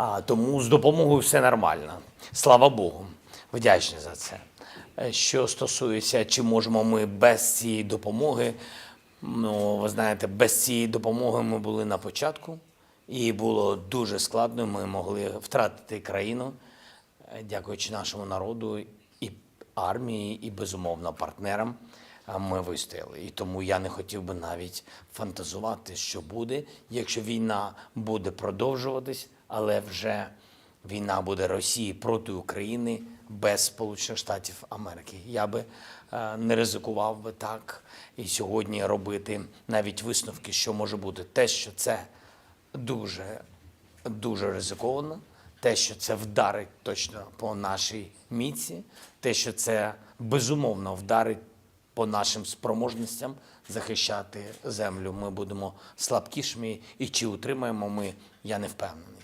А, тому з допомогою все нормально. Слава Богу. Вдячні за це. Е, Що стосується, чи можемо ми без цієї допомоги, ну, ви знаєте, без цієї допомоги ми були на початку, і було дуже складно. Ми могли втратити країну, е, дякуючи нашому народу і армії, і безумовно партнерам. Ми вистояли. І тому я не хотів би навіть фантазувати, що буде, якщо війна буде продовжуватись, але вже війна буде Росії проти України без Сполучених Штатів Америки. Я би е, не ризикував би так і сьогодні робити навіть висновки, що може бути те, що це дуже, дуже ризиковано, те, що це вдарить точно по нашій міці, те, що це безумовно вдарить по нашим спроможностям захищати землю. Ми будемо слабкішими, і чи утримаємо ми, я не впевнений.